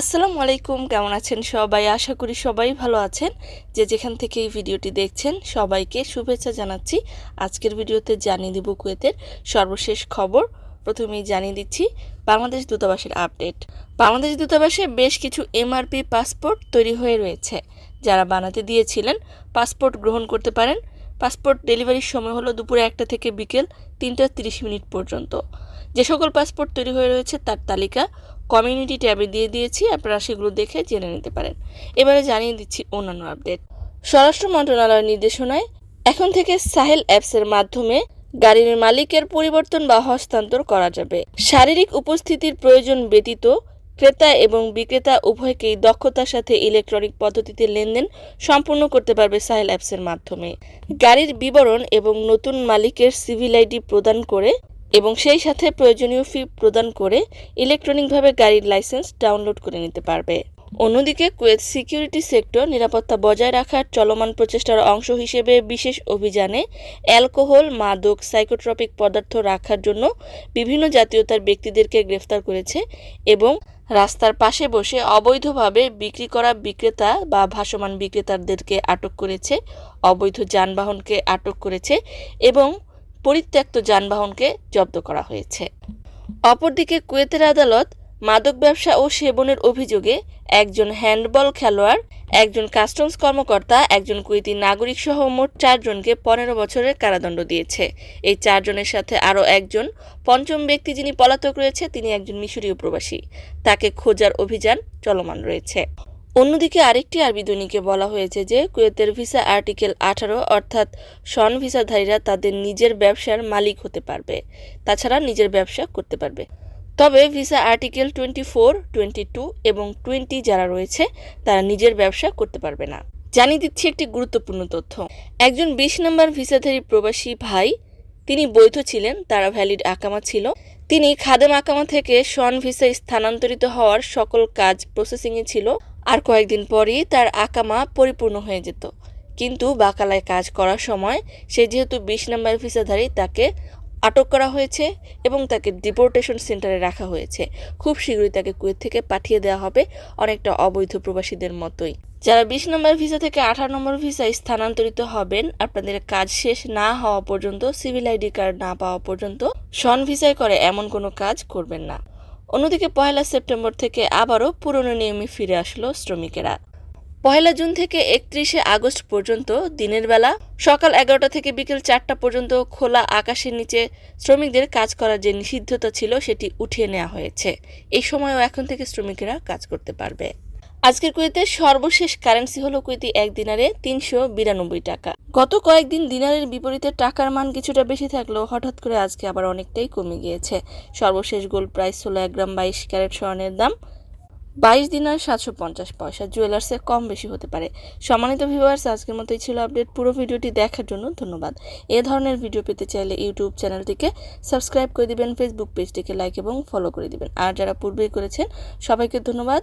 আসসালামু আলাইকুম, কেমন আছেন সবাই? আশা করি সবাই ভালো আছেন। যে যেখান থেকে এই ভিডিওটি দেখছেন, সবাইকে শুভেচ্ছা জানাচ্ছি। আজকের ভিডিওতে জানিয়ে দেব কুয়েতের সর্বশেষ খবর। প্রথমেই জানিয়ে দিচ্ছি, বাংলাদেশ দূতাবাসের আপডেট। বাংলাদেশ দূতাবাসে বেশ কিছু এমআরপি পাসপোর্ট তৈরি হয়ে রয়েছে। যারা বানাতে দিয়েছিলেন, পাসপোর্ট গ্রহণ করতে পারেন। পাসপোর্ট ডেলিভারির সময় হলো দুপুরে একটা থেকে বিকেল তিনটা তিরিশ মিনিট পর্যন্ত। যে সকল পাসপোর্ট তৈরি হয়ে রয়েছে, তার তালিকা কমিউনিটি ট্যাবে দিয়ে দিয়েছি, আপনারা সেগুলো দেখে জেনে নিতে পারেন। এবারে জানিয়ে দিচ্ছি অন্যান্য আপডেট স্বরাষ্ট্র মন্ত্রণালয়ের নির্দেশনায় এখন থেকে সাহেল অ্যাপসের মাধ্যমে গাড়ির মালিকের পরিবর্তন বা হস্তান্তর করা যাবে। শারীরিক উপস্থিতির প্রয়োজন ব্যতীত ক্রেতা এবং বিক্রেতা উভয়কেই দক্ষতার সাথে ইলেকট্রনিক পদ্ধতিতে লেনদেন সম্পূর্ণ করতে পারবে সাহেল অ্যাপসের মাধ্যমে। গাড়ির বিবরণ এবং নতুন মালিকের সিভিল আইডি প্রদান করে এবং সেই সাথে প্রয়োজনীয় ফি প্রদান করে ইলেকট্রনিকভাবে গাড়ির লাইসেন্স ডাউনলোড করে নিতে পারবে। অন্যদিকে কুয়েত সিকিউরিটি সেক্টর নিরাপত্তা বজায় রাখার চলমান প্রচেষ্টার অংশ হিসেবে বিশেষ অভিযানে অ্যালকোহল, মাদক সাইকোট্রপিক পদার্থ রাখার জন্য বিভিন্ন জাতীয়তার ব্যক্তিদেরকে গ্রেফতার করেছে এবং রাস্তার পাশে বসে অবৈধভাবে বিক্রি করা বিক্রেতা বা ভাসমান বিক্রেতাদেরকে আটক করেছে, অবৈধ যানবাহনকে আটক করেছে এবং পরিত্যক্ত যানবাহনকে জব্দ করা হয়েছে। অপরদিকে কুয়েতের আদালত মাদক ব্যবসা ও সেবনের অভিযোগে একজন হ্যান্ডবল খেলোয়াড়, একজন কাস্টমস কর্মকর্তা, একজন কুয়েতি নাগরিক সহ মোট চারজনকে পনেরো বছরের কারাদণ্ড দিয়েছে। এই চারজনের সাথে আরও একজন পঞ্চম ব্যক্তি যিনি পলাতক রয়েছে, তিনি একজন মিশরীয় প্রবাসী। তাকে খোঁজার অভিযান চলমান রয়েছে। অন্যদিকে আরেকটি আরবি দৈনিকে বলা হয়েছে যে কুয়েতের ভিসা আর্টিকেল আঠারো অর্থাৎ সন ভিসাধারীরা তাদের নিজের ব্যবসার মালিক হতে পারবে, তাছাড়া নিজের ব্যবসা করতে পারবে। তবে visa article twenty four twenty two এবং টোয়েন্টি যারা রয়েছে, তারা নিজের ব্যবসা করতে পারবে না। জানিয়ে দিচ্ছি একটি গুরুত্বপূর্ণ তথ্য। একজন বিশ নম্বর ভিসাধারী প্রবাসী ভাই, তিনি বৈধ ছিলেন, তারা ভ্যালিড আকামা ছিল। তিনি খাদেম আকামা থেকে সন ভিসায় স্থানান্তরিত হওয়ার সকল কাজ প্রসেসিংয়ে ছিল। আর কয়েকদিন পরই তার আকামা পরিপূর্ণ হয়ে যেত। কিন্তু বাকালায় কাজ করার সময় সে যেহেতু বিশ নম্বর ভিসাধারী, তাকে আটক করা হয়েছে এবং তাকে ডিপোর্টেশন সেন্টারে রাখা হয়েছে। খুব শীঘ্রই তাকে কুয়েত থেকে পাঠিয়ে দেওয়া হবে অনেকটা অবৈধ প্রবাসীদের মতোই। যারা বিশ নম্বর ভিসা থেকে আঠারো নম্বর ভিসায় স্থানান্তরিত হবেন, আপনাদের কাজ শেষ না হওয়া পর্যন্ত সিভিল আইডি কার্ড না পাওয়া পর্যন্ত শন ভিসায় করে এমন কোনো কাজ করবেন না। অন্যদিকে পয়লা সেপ্টেম্বর থেকে আবারও পুরনো নিয়মে ফিরে আসলো শ্রমিকেরা। পয়লা জুন থেকে একত্রিশে আগস্ট পর্যন্ত দিনের বেলা সকাল এগারোটা থেকে বিকেল চারটা পর্যন্ত খোলা আকাশের নিচে শ্রমিকদের কাজ করার যে নিষিদ্ধতা ছিল সেটি উঠিয়ে নেওয়া হয়েছে। এই সময়ও এখন থেকে শ্রমিকেরা কাজ করতে পারবে। আজকের কুয়েতে সর্বশেষ কারেন্সি হলো কুয়েতি এক দিনারে তিনশো বিরানব্বই টাকা। গত কয়েকদিন দিনারের বিপরীতে টাকার মান কিছুটা বেশি থাকলেও হঠাৎ করে আজকে আবার অনেকটাই কমে গিয়েছে। সর্বশেষ গোল্ড প্রাইস হলো এক গ্রাম বাইশ ক্যারেট স্বর্ণের দাম। বাইশ দিনার সাতশো পঞ্চাশ পয়সা। জুয়েলার্সে কম বেশি হতে পারে। সম্মানিত ভিউয়ার্স, আজকের মতোই ছিল আপডেট। পুরো ভিডিওটি দেখার জন্য ধন্যবাদ। এ ধরনের ভিডিও পেতে চাইলে ইউটিউব চ্যানেলটিকে সাবস্ক্রাইব করে দিবেন, ফেসবুক পেজটিকে লাইক এবং ফলো করে দিবেন। আর যারা পূর্বেই করেছেন, সবাইকে ধন্যবাদ।